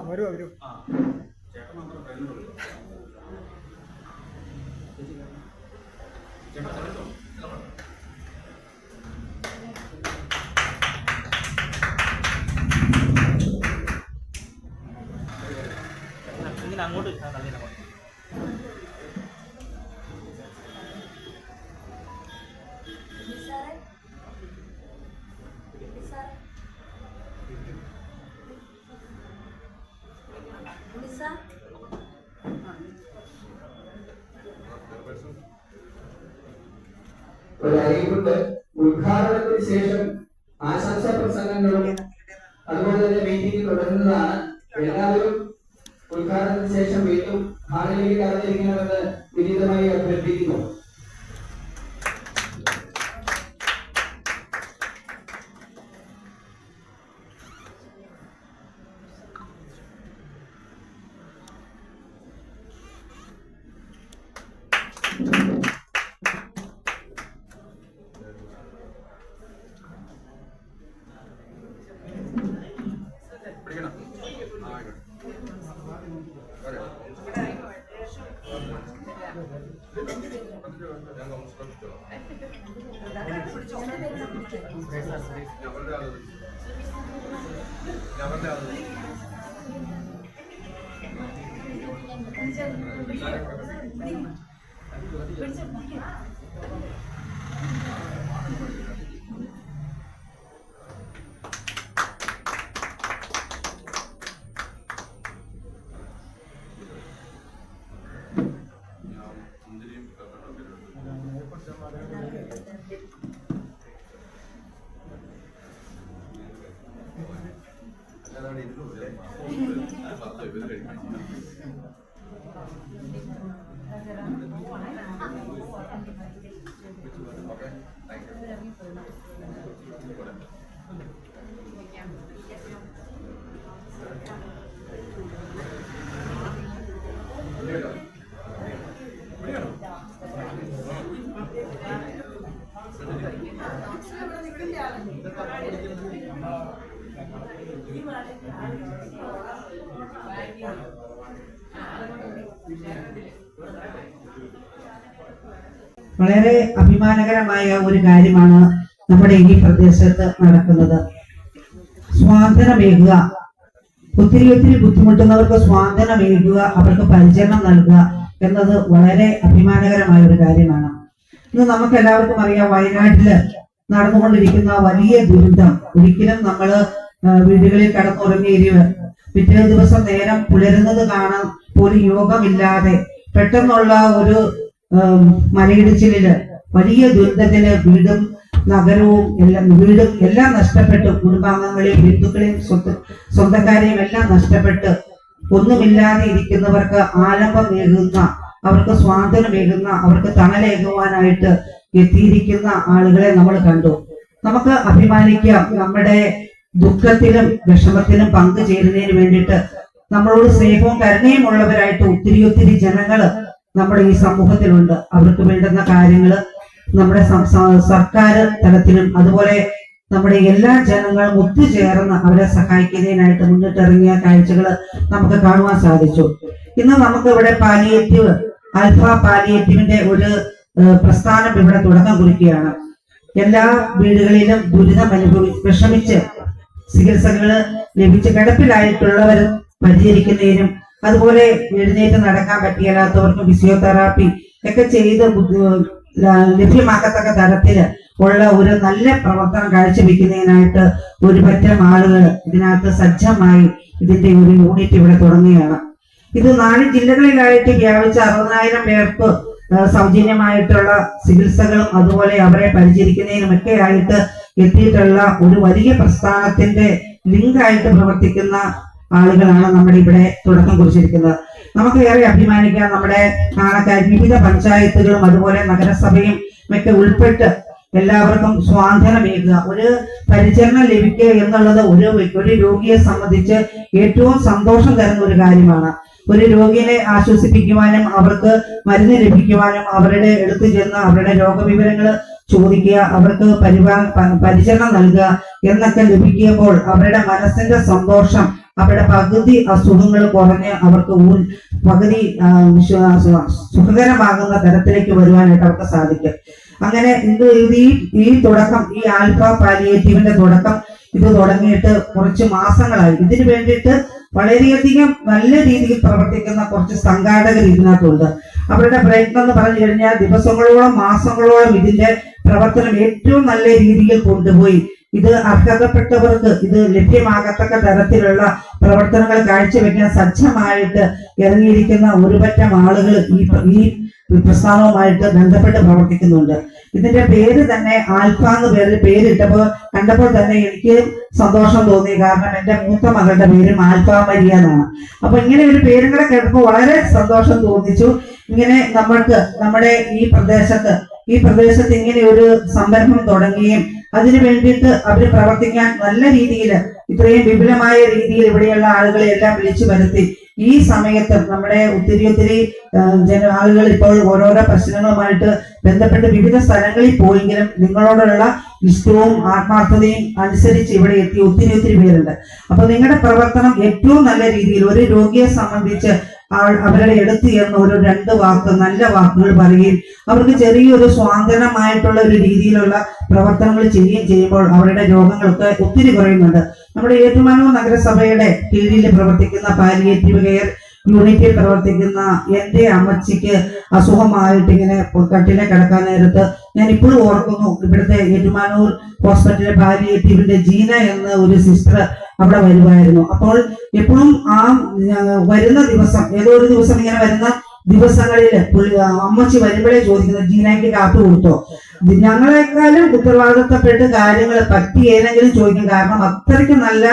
വരൂ വരൂ. ഒരു അറിയിപ്പുണ്ട് ഉദ്ഘാടനത്തിന് ശേഷം ആശംസാ പ്രസംഗങ്ങളും അതുപോലെ തന്നെ മീറ്റിംഗ് തുടരുന്നതാണ് എല്ലാവരും ഉദ്ഘാടനത്തിന് ശേഷം വീണ്ടും ഹാളിലേക്ക് കടന്നിരിക്കണമെന്ന് വിനീതമായി അഭ്യർത്ഥിക്കുന്നു. பிடிச்சிருக்கேன் വളരെ അഭിമാനകരമായ ഒരു കാര്യമാണ് നമ്മുടെ ഈ പ്രദേശത്ത് നടക്കുന്നത്. സ്വാതന്ത്ര്യമേകുക. ഒത്തിരി ഒത്തിരി ബുദ്ധിമുട്ടുന്നവർക്ക് സ്വാതന്ത്ര്യമേകുക അവർക്ക് പരിചരണം നൽകുക എന്നത് വളരെ അഭിമാനകരമായ ഒരു കാര്യമാണ്. ഇന്ന് നമുക്ക് എല്ലാവർക്കും അറിയാം വയനാട്ടിൽ നടന്നുകൊണ്ടിരിക്കുന്ന വലിയ ദുരിതം. ഒരിക്കലും നമ്മൾ വീടുകളിൽ കടന്നുറങ്ങിയിരിവ് പിറ്റേ ദിവസം നേരം പുലരുന്നത് കാണാൻ പോലും യോഗമില്ലാതെ പെട്ടെന്നുള്ള ഒരു മലയിടിച്ചിലിൽ വലിയ ദുരന്തത്തിന് വീടും നഗരവും എല്ലാം വീടും എല്ലാം നഷ്ടപ്പെട്ടു. കുടുംബാംഗങ്ങളെയും ബന്ധുക്കളെയും സ്വത്ത് സ്വന്തക്കാരെയും എല്ലാം നഷ്ടപ്പെട്ട്. ഒന്നുമില്ലാതെ ഇരിക്കുന്നവർക്ക് ആലംബമേകുന്ന അവർക്ക് സ്വാതന്ത്ര്യമേകുന്ന അവർക്ക് തണലേകുവാനായിട്ട് എത്തിയിരിക്കുന്ന ആളുകളെ നമ്മൾ കണ്ടു. നമുക്ക് അഭിമാനിക്കാം നമ്മുടെ ദുഃഖത്തിലും വിഷമത്തിലും പങ്കുചേരുന്നതിന് വേണ്ടിയിട്ട് നമ്മളോട് സ്നേഹവും കരുണയും ഉള്ളവരായിട്ട് ഒത്തിരി ഒത്തിരി ജനങ്ങൾ നമ്മുടെ ഈ സമൂഹത്തിലുണ്ട്. അവർക്ക് വേണ്ടുന്ന കാര്യങ്ങൾ നമ്മുടെ സർക്കാർ തലത്തിലും അതുപോലെ നമ്മുടെ എല്ലാ ജനങ്ങളും ഒത്തുചേർന്ന് അവരെ സഹായിക്കുന്നതിനായിട്ട് മുന്നിട്ടിറങ്ങിയ കാഴ്ചകൾ നമുക്ക് കാണുവാൻ സാധിച്ചു. ഇന്ന് നമുക്ക് ഇവിടെ പാലിയേറ്റീവ് അൽഫ പാലിയേറ്റീവിന്റെ ഒരു പ്രസ്ഥാനം ഇവിടെ തുടക്കം കുറിക്കുകയാണ്. എല്ലാ വീടുകളിലും ദുരിതം അനുഭവി വിഷമിച്ച് ചികിത്സകൾ ലഭിച്ച് കിടപ്പിലായിട്ടുള്ളവർ പരിചരിക്കുന്നതിനും അതുപോലെ എഴുന്നേറ്റ് നടക്കാൻ പറ്റിയല്ലാത്തവർക്ക് ഫിസിയോതെറാപ്പി ഒക്കെ ചെയ്ത് ലഭ്യമാക്കത്തക്ക തരത്തിൽ ഉള്ള ഒരു നല്ല പ്രവർത്തനം കാഴ്ചവെക്കുന്നതിനായിട്ട് ഒരു പറ്റം ആളുകൾ ഇതിനകത്ത് സജ്ജമായി ഇതിന്റെ ഒരു യൂണിറ്റ് ഇവിടെ തുടങ്ങുകയാണ്. ഇത് നാല് ജില്ലകളിലായിട്ട് വ്യാപിച്ച അറുപതിനായിരം പേർക്ക് സൗജന്യമായിട്ടുള്ള ചികിത്സകളും അതുപോലെ അവരെ പരിചരിക്കുന്നതിനുമൊക്കെ ആയിട്ട് എത്തിയിട്ടുള്ള ഒരു വലിയ പ്രസ്ഥാനത്തിന്റെ ലിങ്കായിട്ട് പ്രവർത്തിക്കുന്ന ആളുകളാണ് നമ്മുടെ ഇവിടെ തുടക്കം കുറിച്ചിരിക്കുന്നത്. നമുക്ക് ഏറെ അഭിമാനിക്കാം നമ്മുടെ കാണക്കാർ വിവിധ പഞ്ചായത്തുകളും അതുപോലെ നഗരസഭയും ഒക്കെ ഉൾപ്പെട്ട് എല്ലാവർക്കും സ്വാതന്ത്ര്യമേകുക ഒരു പരിചരണം ലഭിക്കുക എന്നുള്ളത് ഒരു ഒരു രോഗിയെ സംബന്ധിച്ച് ഏറ്റവും സന്തോഷം തരുന്ന ഒരു കാര്യമാണ്. ഒരു രോഗിയെ ആശ്വസിപ്പിക്കുവാനും അവർക്ക് മരുന്ന് ലഭിക്കുവാനും അവരുടെ എടുത്തു ചെന്ന് അവരുടെ രോഗവിവരങ്ങൾ ചോദിക്കുക അവർക്ക് പരിപാ പരിചരണം നൽകുക എന്നൊക്കെ ലഭിക്കുമ്പോൾ അവരുടെ മനസ്സിന്റെ സന്തോഷം അവരുടെ പകുതി അസുഖങ്ങൾ കുറഞ്ഞ് അവർക്ക് ഊർ പകുതി സുഖകരമാകുന്ന തരത്തിലേക്ക് വരുവാനായിട്ട് അവർക്ക് സാധിക്കും. അങ്ങനെ ഇത് ഈ ഈ തുടക്കം ഈ ആൽഫ പാലിയേറ്റീവിന്റെ തുടക്കം ഇത് തുടങ്ങിയിട്ട് കുറച്ച് മാസങ്ങളായി. ഇതിനു വേണ്ടിയിട്ട് വളരെയധികം നല്ല രീതിയിൽ പ്രവർത്തിക്കുന്ന കുറച്ച് സംഘാടകർ ഇതിനകത്തുണ്ട്. അവരുടെ പ്രയത്നം എന്ന് പറഞ്ഞു കഴിഞ്ഞാൽ ദിവസങ്ങളോളം മാസങ്ങളോളം ഇതിന്റെ പ്രവർത്തനം ഏറ്റവും നല്ല രീതിയിൽ കൊണ്ടുപോയി. ഇത് അർഹതപ്പെട്ടവർക്ക് ഇത് ലഭ്യമാകത്തക്ക തരത്തിലുള്ള പ്രവർത്തനങ്ങൾ കാഴ്ചവെക്കാൻ സജ്ജമായിട്ട് ഇറങ്ങിയിരിക്കുന്ന ഒരുപറ്റം ആളുകൾ ഈ ഈ പ്രസ്ഥാനവുമായിട്ട് ബന്ധപ്പെട്ട് പ്രവർത്തിക്കുന്നുണ്ട്. ഇതിന്റെ പേര് തന്നെ ആൽഫ എന്ന് പേര് പേരിട്ടപ്പോൾ കണ്ടപ്പോൾ തന്നെ എനിക്ക് സന്തോഷം തോന്നി. കാരണം എന്റെ മൂത്ത മകളുടെ പേരും ആൽഫ മരിയ എന്നാണ്. അപ്പൊ ഇങ്ങനെ ഒരു പേരും കൂടെ കേട്ടപ്പോൾ വളരെ സന്തോഷം തോന്നിച്ചു. ഇങ്ങനെ നമ്മൾക്ക് നമ്മുടെ ഈ പ്രദേശത്ത് ഈ പ്രദേശത്ത് ഇങ്ങനെ ഒരു സംരംഭം തുടങ്ങുകയും അതിനു വേണ്ടിയിട്ട് അവർ പ്രവർത്തിക്കാൻ നല്ല രീതിയിൽ ഇത്രയും വിപുലമായ രീതിയിൽ ഇവിടെയുള്ള ആളുകളെ എല്ലാം വിളിച്ചു വരുത്തി. ഈ സമയത്ത് നമ്മുടെ ഒത്തിരി ഒത്തിരി ജന ആളുകൾ ഇപ്പോൾ ഓരോരോ പ്രശ്നങ്ങളുമായിട്ട് ബന്ധപ്പെട്ട് വിവിധ സ്ഥലങ്ങളിൽ പോയെങ്കിലും നിങ്ങളോടുള്ള ഇഷ്ടവും ആത്മാർത്ഥതയും അനുസരിച്ച് ഇവിടെ എത്തി ഒത്തിരി ഒത്തിരി പേരുണ്ട്. അപ്പൊ നിങ്ങളുടെ പ്രവർത്തനം ഏറ്റവും നല്ല രീതിയിൽ ഒരു രോഗിയെ സംബന്ധിച്ച് അവരുടെ എടുത്തു ചേർന്ന് ഒരു രണ്ട് വാക്ക് നല്ല വാക്കുകൾ പറയുകയും അവർക്ക് ചെറിയൊരു സ്വാതന്ത്ര്യമായിട്ടുള്ള ഒരു രീതിയിലുള്ള പ്രവർത്തനങ്ങൾ ചെയ്യുകയും ചെയ്യുമ്പോൾ അവരുടെ രോഗങ്ങൾക്ക് ഒത്തിരി കുറയുന്നുണ്ട്. നമ്മുടെ ഏറ്റുമാനൂർ നഗരസഭയുടെ കീഴിൽ പ്രവർത്തിക്കുന്ന പാലിയേറ്റീവ് കെയർ യൂണിറ്റിൽ പ്രവർത്തിക്കുന്ന എന്റെ അമ്മച്ചിക്ക് അസുഖമായിട്ട് ഇങ്ങനെ കട്ടിലെ കിടക്കാൻ നേരത്ത് ഞാൻ ഇപ്പോഴും ഓർക്കുന്നു ഇവിടുത്തെ ഏറ്റുമാനൂർ ഹോസ്പിറ്റലിലെ പാലിയേറ്റീവിന്റെ ജീന എന്ന ഒരു സിസ്റ്റർ അവിടെ വരുമായിരുന്നു. അപ്പോൾ എപ്പോഴും ആ വരുന്ന ദിവസം ഏതോ ഒരു ദിവസം ഇങ്ങനെ വരുന്ന ദിവസങ്ങളിൽ അമ്മച്ചി വരുമ്പോഴേ ചോദിക്കുന്നത് ജീനാക്ക് കാത്തു കൊടുത്തോ ഞങ്ങളെക്കാളും ഉത്തരവാദിത്തപ്പെട്ട് കാര്യങ്ങൾ പറ്റി ഏതെങ്കിലും ചോദിക്കും. കാരണം അത്രയ്ക്ക് നല്ല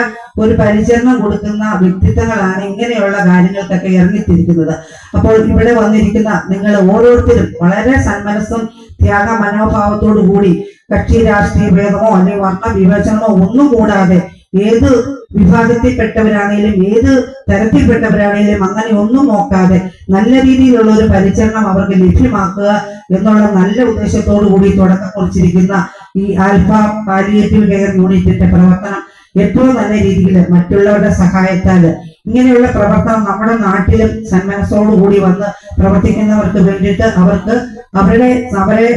ഒരു പരിചരണം കൊടുക്കുന്ന വ്യക്തിത്വങ്ങളാണ് ഇങ്ങനെയുള്ള കാര്യങ്ങൾക്കൊക്കെ ഇറങ്ങിത്തിരിക്കുന്നത്. അപ്പോൾ ഇവിടെ വന്നിരിക്കുന്ന നിങ്ങൾ ഓരോരുത്തരും വളരെ സന്മനസ്സും ത്യാഗ മനോഭാവത്തോടു കൂടി കക്ഷി രാഷ്ട്രീയ ഭേദമോ അല്ലെങ്കിൽ വർണ വിവേചനമോ ഒന്നും കൂടാതെ ഏത് വിഭാഗത്തിൽപ്പെട്ടവരാണേലും ഏത് തരത്തിൽപ്പെട്ടവരാണെങ്കിലും അങ്ങനെ ഒന്നും നോക്കാതെ നല്ല രീതിയിലുള്ള ഒരു പരിചരണം അവർക്ക് ലഭ്യമാക്കുക എന്നുള്ള നല്ല ഉദ്ദേശത്തോടു കൂടി തുടക്കം കുറിച്ചിരിക്കുന്ന ഈ ആൽഫ പാലിയേറ്റീവ് കെയർ യൂണിറ്റിന്റെ പ്രവർത്തനം ഏറ്റവും നല്ല രീതിയിൽ മറ്റുള്ളവരുടെ സഹായത്താൽ ഇങ്ങനെയുള്ള പ്രവർത്തനം നമ്മുടെ നാട്ടിലും സന്മനസ്സോടുകൂടി വന്ന് പ്രവർത്തിക്കുന്നവർക്ക് വേണ്ടിയിട്ട് അവർക്ക് അവരുടെ അവരെ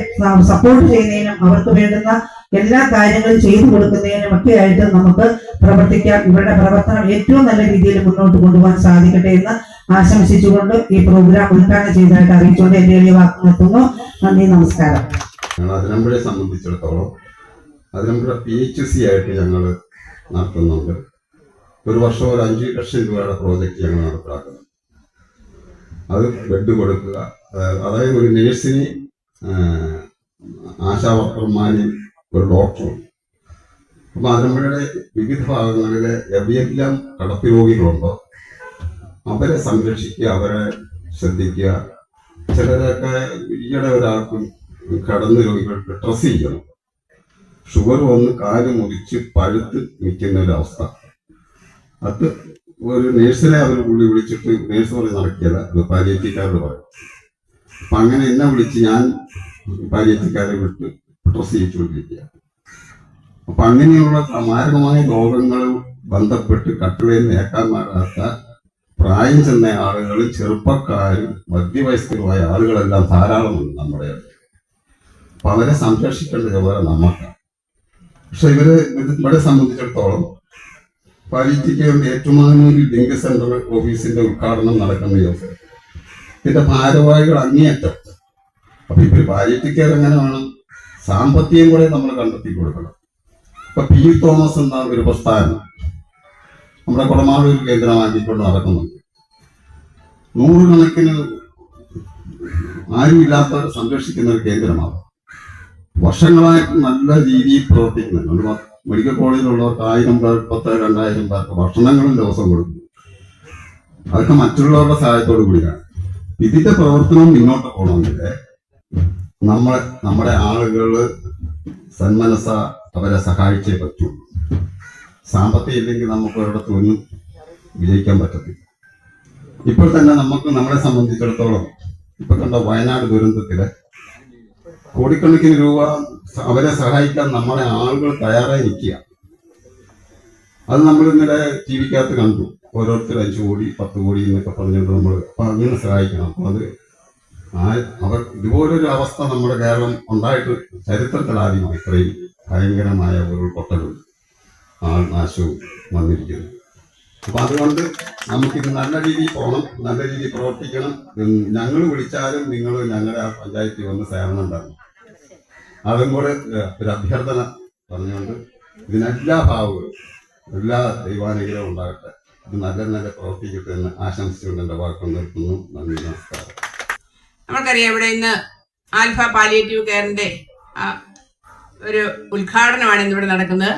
സപ്പോർട്ട് ചെയ്യുന്നതിനും അവർക്ക് വേണ്ടുന്ന എല്ലാ കാര്യങ്ങളും ചെയ്തു കൊടുക്കുന്നതിനും ഒക്കെ ആയിട്ട് നമുക്ക് പ്രവർത്തിക്കാം. ഇവരുടെ പ്രവർത്തനം ഏറ്റവും നല്ല രീതിയിൽ മുന്നോട്ട് കൊണ്ടുപോകാൻ സാധിക്കട്ടെ എന്ന് ആശംസിച്ചുകൊണ്ട് ഈ പ്രോഗ്രാം ഉദ്ഘാടനം ചെയ്തതായിട്ട് അറിയിച്ചുകൊണ്ട് എന്റെ എളിയ വാക്ക് നിർത്തുന്നു നന്ദി നമസ്കാരം. അതിരമ്പുഴയെ സംബന്ധിച്ചിടത്തോളം അതിരമ്പുഴ പി എച്ച് സി ആയിട്ട് ഞങ്ങൾ നടത്തുന്നുണ്ട്. ഒരു വർഷം ഒരു അഞ്ച് ലക്ഷം രൂപയുടെ പ്രോജക്റ്റ് ഞങ്ങൾ നടപ്പിലാക്കുന്നു. അത് ബെഡ് കൊടുക്കുക. അതായത് ഒരു നേഴ്സിന് ആശാ വർക്കർമാരെയും ഒരു ഡോക്ടറും അപ്പം ആലമ്പുഴയുടെ വിവിധ ഭാഗങ്ങളിലെ എവിടെയെല്ലാം കടപ്പ് രോഗികളുണ്ടോ അവരെ സംരക്ഷിക്കുക അവരെ ശ്രദ്ധിക്കുക. ചിലരൊക്കെ ഈയിടെ ഒരാൾക്കും കടന്ന് രോഗികൾക്ക് ഡ്രസ് ചെയ്യണം ഷുഗർ വന്ന് കാൽ മുറിച്ച് പഴുത്ത് നിൽക്കുന്ന ഒരവസ്ഥ അത് ഒരു നേഴ്സിനെ അവർ പുള്ളി വിളിച്ചിട്ട് നേഴ്സ് പറഞ്ഞ് നടക്കിയത് അത് പാലിയറ്റിക്കാരോട് പറയും. അപ്പൊ അങ്ങനെ എന്നെ വിളിച്ച് ഞാൻ പാലിയറ്റിക്കാരെ വിട്ട് ഡ്രസ് ചെയ്യിച്ചുകൊണ്ടിരിക്കുക അപ്പൊ അങ്ങനെയുള്ള സമാരമായ രോഗങ്ങൾ ബന്ധപ്പെട്ട് കട്ടിളയിൽ നേക്കാൻ മാറാത്ത പ്രായം ചെന്ന ആളുകൾ ചെറുപ്പക്കാരും മധ്യവയസ്കരുമായ ആളുകളെല്ലാം ധാരാളമുണ്ട് നമ്മുടെ. അപ്പൊ അവരെ സംരക്ഷിക്കേണ്ട ചുമതല നമുക്കാണ് പക്ഷെ ഇവർ ഇവിടെ സംബന്ധിച്ചിടത്തോളം പാലിറ്റിക്കയുടെ ഏറ്റുമാനൂരിൽ ലിംഗ സെന്റർ ഓഫീസിന്റെ ഉദ്ഘാടനം നടക്കുന്ന ഇതിന്റെ ഭാരവാഹികൾ അങ്ങേയറ്റം. അപ്പൊ ഇവർ പാലിറ്റിക്കർ എങ്ങനെ വേണം. സാമ്പത്തികം കൂടെ നമ്മൾ കണ്ടെത്തി കൊടുക്കണം ഇപ്പൊ പി. തോമസ് എന്ന ഒരു പ്രസ്ഥാനം നമ്മുടെ കുടമാളൂർ കേന്ദ്രമാക്കിക്കൊണ്ട് നടക്കുന്നുണ്ട്. നൂറുകണക്കിന് ആരുമില്ലാത്തവരെ സംരക്ഷിക്കുന്ന ഒരു കേന്ദ്രമാണ്. വർഷങ്ങളായി നല്ല രീതിയിൽ പ്രവർത്തിക്കുന്നുണ്ട്. മെഡിക്കൽ കോളേജിലുള്ളവർക്ക് ആയിരം പേർ പത്ത് രണ്ടായിരം പേർക്ക് ഭക്ഷണങ്ങളും ദിവസം കൊടുക്കുന്നു. അതൊക്കെ മറ്റുള്ളവരുടെ സഹായത്തോടു കൂടിയാണ്. ഇതിന്റെ പ്രവർത്തനം മുന്നോട്ട് പോകണമെങ്കിൽ നമ്മൾ നമ്മുടെ ആളുകൾ സന്മനസ അവരെ സഹായിച്ചേ പറ്റൂ. സാമ്പത്തികം ഇല്ലെങ്കിൽ നമുക്ക് ഒരിടത്തൊന്നും വിജയിക്കാൻ പറ്റത്തില്ല. ഇപ്പോൾ തന്നെ നമുക്ക് നമ്മളെ സംബന്ധിച്ചിടത്തോളം ഇപ്പൊ കണ്ട വയനാട് ദുരന്തത്തിൽ കോടിക്കണക്കിന് രൂപ അവരെ സഹായിക്കാൻ നമ്മളെ ആളുകൾ തയ്യാറായി നിൽക്കുക. അത് നമ്മൾ ഇന്നലെ ടി വിക്കകത്ത് കണ്ടു. ഓരോരുത്തർ അഞ്ചു കോടി പത്ത് കോടി എന്നൊക്കെ പറഞ്ഞുകൊണ്ട് നമ്മൾ അപ്പം അങ്ങനെ സഹായിക്കണം. അപ്പം അത് ആ അവർ ഇതുപോലൊരു അവസ്ഥ നമ്മുടെ കേരളം ഉണ്ടായിട്ട് ചരിത്രത്തിൽ ആദ്യമായി ഇത്രയും ഭയങ്കരമായ ഉരുൾപൊട്ടലും ആൾനാശവും വന്നിരിക്കുന്നു. അപ്പം അതുകൊണ്ട് നമുക്കിത് നല്ല രീതിയിൽ പോകണം നല്ല രീതിയിൽ പ്രവർത്തിക്കണം ഞങ്ങൾ വിളിച്ചാലും നിങ്ങൾ ഞങ്ങളുടെ ആ പഞ്ചായത്തിൽ വന്ന് സേവനം അതും കൂടെ ഒരു അഭ്യർത്ഥന പറഞ്ഞുകൊണ്ട് ഇതിനെല്ലാ ഭാവവും എല്ലാ ദൈവാനുഗ്രഹവും ഉണ്ടാകട്ടെ. ഇത് നല്ല നല്ല പ്രവർത്തിക്കട്ടെ എന്ന് ആശംസിച്ചുകൊണ്ട് എന്റെ വാക്കുകൾ നിർത്തുന്നു. നന്ദി നമസ്കാരം. നമുക്കറിയാം ഇവിടെ ഇന്ന് ആൽഫ പാലിയേറ്റീവ് കെയറിന്റെ ഒരു ഉദ്ഘാടനമാണ് ഇന്നിവിടെ നടക്കുന്നത്.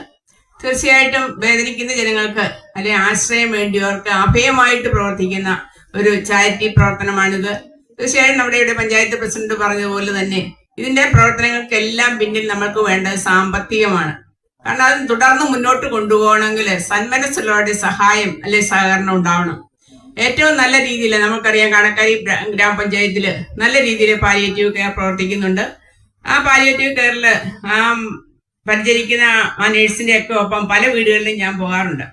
തീർച്ചയായിട്ടും വേദനിക്കുന്ന ജനങ്ങൾക്ക് അല്ലെങ്കിൽ ആശ്രയം വേണ്ടിയവർക്ക് അഭയമായിട്ട് പ്രവർത്തിക്കുന്ന ഒരു ചാരിറ്റി പ്രവർത്തനമാണിത്. തീർച്ചയായും നമ്മുടെ ഇവിടെ പഞ്ചായത്ത് പ്രസിഡന്റ് പറഞ്ഞതുപോലെ തന്നെ ഇതിന്റെ പ്രവർത്തനങ്ങൾക്കെല്ലാം പിന്നിൽ നമുക്ക് വേണ്ടത് സാമ്പത്തികമാണ്. കാരണം അത് തുടർന്ന് മുന്നോട്ട് കൊണ്ടുപോകണമെങ്കിൽ സന്മനസ്സുള്ളവരുടെ സഹായം അല്ലെ സഹകരണം ഉണ്ടാവണം. ഏറ്റവും നല്ല രീതിയിൽ നമുക്കറിയാം കണക്കാരി ഗ്രാമപഞ്ചായത്തിൽ നല്ല രീതിയിൽ പാലിയേറ്റീവ് കെയർ പ്രവർത്തിക്കുന്നുണ്ട്. ആ പാലിയേറ്റീവ് കെയറിൽ ആ പരിചരിക്കുന്ന ആ നേഴ്സിന്റെ ഒക്കെ ഒപ്പം പല വീടുകളിലും ഞാൻ പോകാറുണ്ട്.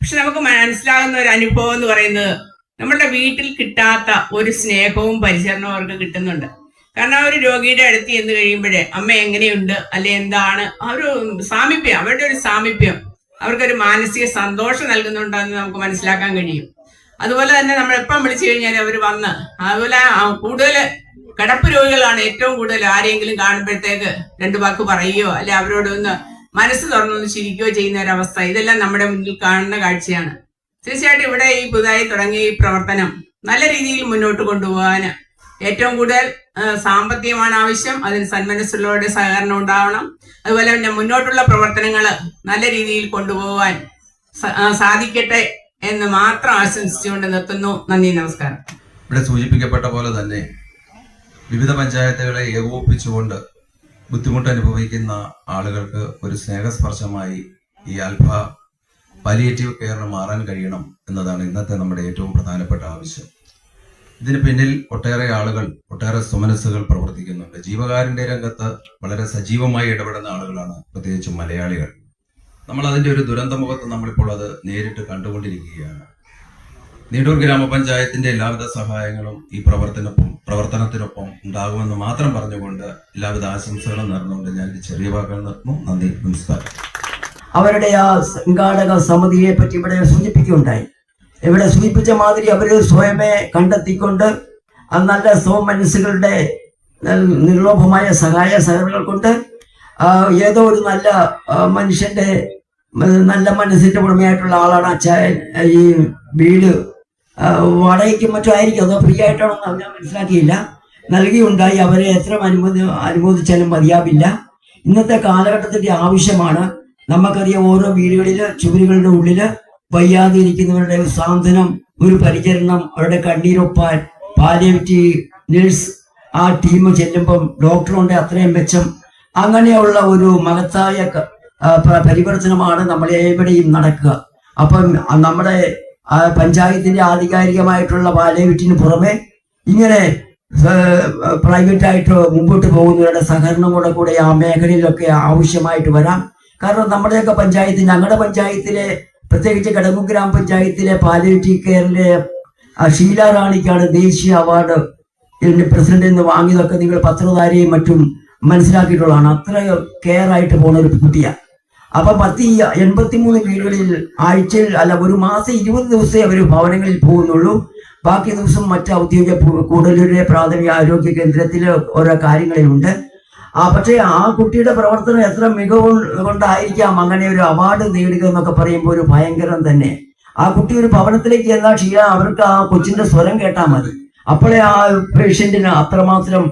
പക്ഷെ നമുക്ക് മനസ്സിലാകുന്ന ഒരു അനുഭവം എന്ന് പറയുന്നത് നമ്മുടെ വീട്ടിൽ കിട്ടാത്ത ഒരു സ്നേഹവും പരിചരണവും അവർക്ക് കിട്ടുന്നുണ്ട്. കാരണം ഒരു രോഗിയുടെ അടുത്ത് ചെന്ന് കഴിയുമ്പോഴേ അമ്മ എങ്ങനെയുണ്ട്? അല്ലെ എന്താണ്? ആ ഒരു സാമീപ്യം അവരുടെ ഒരു സാമീപ്യം അവർക്കൊരു മാനസിക സന്തോഷം നൽകുന്നുണ്ടെന്ന് നമുക്ക് മനസ്സിലാക്കാൻ കഴിയും. അതുപോലെ തന്നെ നമ്മൾ എപ്പം വിളിച്ചു കഴിഞ്ഞാൽ അവർ വന്ന്. അതുപോലെ കൂടുതൽ കിടപ്പ് രോഗികളാണ് ഏറ്റവും കൂടുതൽ ആരെങ്കിലും കാണുമ്പോഴത്തേക്ക് രണ്ടു വാക്ക് പറയുകയോ അല്ലെ അവരോട് ഒന്ന് മനസ്സ് തുറന്നൊന്ന് ചിരിക്കുകയോ ചെയ്യുന്ന ഒരവസ്ഥ. ഇതെല്ലാം നമ്മുടെ മുന്നിൽ കാണുന്ന കാഴ്ചയാണ്. തീർച്ചയായിട്ടും ഇവിടെ ഈ പുതുതായി തുടങ്ങിയ ഈ പ്രവർത്തനം നല്ല രീതിയിൽ മുന്നോട്ട് കൊണ്ടുപോകാൻ ഏറ്റവും കൂടുതൽ സാമ്പത്തികമാണ് ആവശ്യം. അതിന് സന്മനസ്സുള്ളവരുടെ സഹകരണം ഉണ്ടാവണം. അതുപോലെ തന്നെ മുന്നോട്ടുള്ള പ്രവർത്തനങ്ങൾ നല്ല രീതിയിൽ കൊണ്ടുപോകാൻ സാധിക്കട്ടെ എന്ന് മാത്രം ആശംസിച്ചുകൊണ്ട് നിർത്തുന്നു. നന്ദി നമസ്കാരം. ഇവിടെ സൂചിപ്പിക്കപ്പെട്ട പോലെ തന്നെ വിവിധ പഞ്ചായത്തുകളെ ഏകോപിപ്പിച്ചുകൊണ്ട് ബുദ്ധിമുട്ട് അനുഭവിക്കുന്ന ആളുകൾക്ക് ഒരു സ്നേഹസ്പർശമായി ഈ ആൽഫ പാലിയേറ്റീവ് കെയറിന് മാറാൻ കഴിയണം എന്നതാണ് ഇന്നത്തെ നമ്മുടെ ഏറ്റവും പ്രധാനപ്പെട്ട ആവശ്യം. ഇതിന് പിന്നിൽ ഒട്ടേറെ ആളുകൾ ഒട്ടേറെ സുമനസ്സുകൾ പ്രവർത്തിക്കുന്നുണ്ട്. ജീവകാരുണ്യ രംഗത്ത് വളരെ സജീവമായി ഇടപെടുന്ന ആളുകളാണ് പ്രത്യേകിച്ചും മലയാളികൾ. നമ്മൾ അതിന്റെ ഒരു ദുരന്തമുഖത്ത് നമ്മളിപ്പോൾ അത് നേരിട്ട് കണ്ടുകൊണ്ടിരിക്കുകയാണ്. നീടൂർ ഗ്രാമപഞ്ചായത്തിന്റെ എല്ലാവിധ സഹായങ്ങളും ഈ പ്രവർത്തനൊപ്പം പ്രവർത്തനത്തിനൊപ്പം ഉണ്ടാകുമെന്ന് മാത്രം പറഞ്ഞുകൊണ്ട് എല്ലാവിധ ആശംസകളും നേർന്നുകൊണ്ട് ഞാൻ ചെറിയ വാക്കുകൾ നിർത്തുന്നു. നന്ദി നമസ്കാരം. അവരുടെ ആ സംഘാടക സമിതിയെ പറ്റി ഇവിടെ സൂചിപ്പിക്കുകയുണ്ടായി. ഇവിടെ സൂചിപ്പിച്ച മാതിരി അവർ സ്വയമേ കണ്ടെത്തിക്കൊണ്ട് നല്ല സോ മനസ്സുകളുടെ നിർലോഭമായ സഹായ സഹകരണങ്ങൾ കൊണ്ട് ഏതോ ഒരു നല്ല മനുഷ്യന്റെ നല്ല മനസ്സിന്റെ ഉടമയായിട്ടുള്ള ആളാണ് അച്ചായൻ ഈ വീട്. വാടകയ്ക്കും മറ്റും ആയിരിക്കും. അതോ ഫ്രീ ആയിട്ടാണോ എന്ന് ഞാൻ മനസ്സിലാക്കിയില്ല. നൽകിയുണ്ടായി. അവരെ എത്ര അനുമതി അനുമോദിച്ചാലും മതിയാവില്ല. ഇന്നത്തെ കാലഘട്ടത്തിന്റെ ആവശ്യമാണ്. നമുക്കറിയാം ഓരോ വീടുകളിൽ ചുവരുകളുടെ ഉള്ളിൽ വയ്യാതെ ഇരിക്കുന്നവരുടെ സാന്ത്വനം ഒരു പരിചരണം അവരുടെ കണ്ണീരൊപ്പാൻ പാലിയേറ്റീവ് നഴ്സ് ആ ടീം ചെല്ലുമ്പം ഡോക്ടറുണ്ട് അത്രയും മെച്ചം അങ്ങനെയുള്ള ഒരു മഹത്തായ പരിവർത്തനമാണ് നമ്മൾ എവിടെയും നടക്കുക. അപ്പം നമ്മുടെ പഞ്ചായത്തിന്റെ ആധികാരികമായിട്ടുള്ള പാലിയേറ്റിന് പുറമെ ഇങ്ങനെ പ്രൈവറ്റ് ആയിട്ട് മുമ്പോട്ട് പോകുന്നവരുടെ സഹകരണം കൂടെ കൂടെ ആ മേഖലയിലൊക്കെ ആവശ്യമായിട്ട് വരാം. കാരണം നമ്മുടെയൊക്കെ പഞ്ചായത്ത് ഞങ്ങളുടെ പഞ്ചായത്തിലെ പ്രത്യേകിച്ച് കടമ്പു ഗ്രാമപഞ്ചായത്തിലെ പാലിയേറ്റീവ് കെയറിലെ ഷീല റാണിക്കാണ് ദേശീയ അവാർഡ് പ്രസിഡന്റ് എന്ന് വാങ്ങിയതൊക്കെ നിങ്ങൾ പത്രധാരയും മറ്റും മനസ്സിലാക്കിയിട്ടുള്ളതാണ്. അത്ര കെയർ ആയിട്ട് പോണ ഒരു കുട്ടിയാണ് അപ്പൊ പത്ത് എൺപത്തിമൂന്ന് വീടുകളിൽ ആഴ്ചയിൽ അല്ല ഒരു മാസം ഇരുപത് ദിവസമേ അവർ ഭവനങ്ങളിൽ പോകുന്നുള്ളൂ. ബാക്കി ദിവസം മറ്റ് ഔദ്യോഗിക കൂടലൂരിലെ പ്രാഥമിക ആരോഗ്യ കേന്ദ്രത്തിൽ ഓരോ കാര്യങ്ങളിലുണ്ട്. ആ പക്ഷേ ആ കുട്ടിയുടെ പ്രവർത്തനം എത്ര മികവ് കൊണ്ടായിരിക്കാം അങ്ങനെ ഒരു അവാർഡ് നേടുക എന്നൊക്കെ പറയുമ്പോൾ ഒരു ഭയങ്കരം തന്നെ. ആ കുട്ടി ഒരു ഭവനത്തിലേക്ക് ചെന്നാൽ ക്ഷീണ അവർക്ക് ആ കൊച്ചിന്റെ സ്വരം കേട്ടാൽ മതി. അപ്പോഴേ ആ പേഷ്യന്റിന് അത്രമാത്രം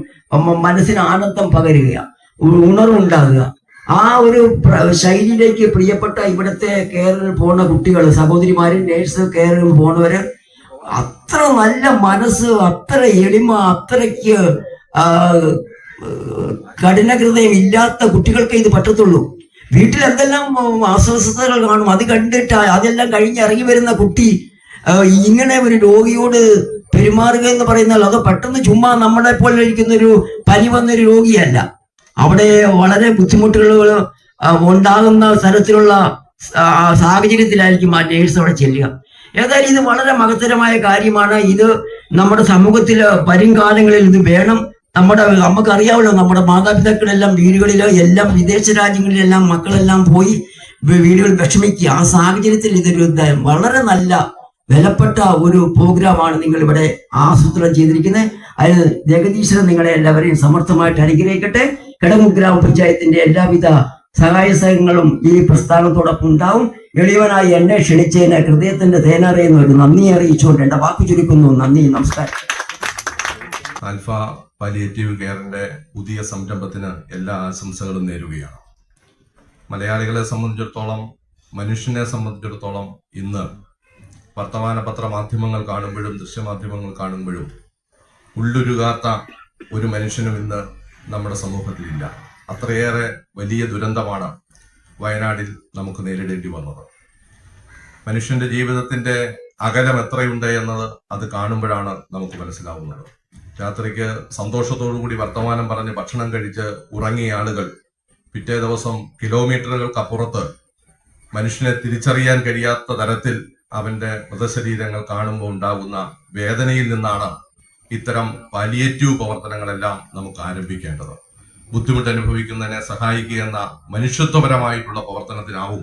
മനസ്സിന് ആനന്ദം പകരുക. ഉണർവുണ്ടാകുക. ആ ഒരു ശൈലിയിലേക്ക് പ്രിയപ്പെട്ട ഇവിടുത്തെ കെയറിൽ പോണ കുട്ടികൾ സഹോദരിമാരും നേഴ്സ് കെയറിൽ പോണവര് അത്ര നല്ല മനസ്സ് അത്ര എളിമ അത്രയ്ക്ക് കഠിനഹൃദയം ഇല്ലാത്ത കുട്ടികൾക്ക് ഇത് പറ്റത്തുള്ളൂ. വീട്ടിൽ എന്തെല്ലാം അസ്വസ്ഥതകൾ കാണും. അത് കണ്ടിട്ട് അതെല്ലാം കഴിഞ്ഞ് ഇറങ്ങി വരുന്ന കുട്ടി ഇങ്ങനെ ഒരു രോഗിയോട് പെരുമാറുക എന്ന് പറയുന്നത് അത് പെട്ടെന്ന് ചുമ്മാ നമ്മളെ പോലെ ഇരിക്കുന്ന ഒരു പനി വന്നൊരു രോഗിയല്ല. അവിടെ വളരെ ബുദ്ധിമുട്ടുകൾ ഉണ്ടാകുന്ന തരത്തിലുള്ള സാഹചര്യത്തിലായിരിക്കും ആ നേഴ്സ് അവിടെ ചെല്ലുക. ഏതായാലും ഇത് വളരെ മഹത്തരമായ കാര്യമാണ്. ഇത് നമ്മുടെ സമൂഹത്തിൽ വരും കാലങ്ങളിൽ ഇത് വേണം. നമ്മുടെ നമുക്കറിയാമല്ലോ നമ്മുടെ മാതാപിതാക്കളെല്ലാം വീടുകളിലോ എല്ലാം വിദേശ രാജ്യങ്ങളിലെല്ലാം മക്കളെല്ലാം പോയി വീടുകൾ വിഷമിക്കുക. ആ സാഹചര്യത്തിൽ ഇതൊരു വളരെ നല്ല വിലപ്പെട്ട ഒരു പ്രോഗ്രാമാണ് നിങ്ങൾ ഇവിടെ ആസൂത്രണം ചെയ്തിരിക്കുന്നത്. അതിന് ജഗദീശ്വരൻ നിങ്ങളെ എല്ലാവരെയും സമർത്ഥമായിട്ട് അനുഗ്രഹിക്കട്ടെ. കിടങ്ങൂർ ഗ്രാമപഞ്ചായത്തിന്റെ എല്ലാവിധ സഹായ സഹങ്ങളും ഈ പ്രസ്ഥാനത്തോടൊപ്പം ഉണ്ടാവും. എളിയവനായി എന്നെ ക്ഷണിച്ചതിന് ഹൃദയത്തിന്റെ തേനറിയുന്ന ഒരു നന്ദി അറിയിച്ചുകൊണ്ട് എന്റെ വാക്ക് ചുരുക്കുന്നു. നന്ദി നമസ്കാരം. ആൽഫ പാലിയേറ്റീവ് കെയറിന്റെ പുതിയ സംരംഭത്തിന് എല്ലാ ആശംസകളും നേരുകയാണ്. മലയാളികളെ സംബന്ധിച്ചിടത്തോളം മനുഷ്യനെ സംബന്ധിച്ചിടത്തോളം ഇന്ന് വർത്തമാന പത്ര മാധ്യമങ്ങൾ കാണുമ്പോഴും ദൃശ്യമാധ്യമങ്ങൾ കാണുമ്പോഴും ഉള്ളുരുകാത്ത ഒരു മനുഷ്യനും ഇന്ന് നമ്മുടെ സമൂഹത്തിലില്ല. അത്രയേറെ വലിയ ദുരന്തമാണ് വയനാടിൽ നമുക്ക് നേരിടേണ്ടി വന്നത്. മനുഷ്യന്റെ ജീവിതത്തിന്റെ അകലം എത്രയുണ്ട് എന്നത് അത് കാണുമ്പോഴാണ് നമുക്ക് മനസ്സിലാവുന്നത്. രാത്രിക്ക് കൂടി വർത്തമാനം പറഞ്ഞ് ഭക്ഷണം കഴിച്ച് ഉറങ്ങിയ ആളുകൾ പിറ്റേ ദിവസം കിലോമീറ്ററുകൾക്കപ്പുറത്ത് മനുഷ്യനെ തിരിച്ചറിയാൻ കഴിയാത്ത തരത്തിൽ അവന്റെ മൃതശരീരങ്ങൾ കാണുമ്പോൾ ഉണ്ടാകുന്ന വേദനയിൽ നിന്നാണ് ഇത്തരം പാലിയേറ്റീവ് പ്രവർത്തനങ്ങളെല്ലാം നമുക്ക് ആരംഭിക്കേണ്ടത്. ബുദ്ധിമുട്ട് അനുഭവിക്കുന്നതിനെ സഹായിക്കുക എന്ന മനുഷ്യത്വപരമായിട്ടുള്ള പ്രവർത്തനത്തിനാവും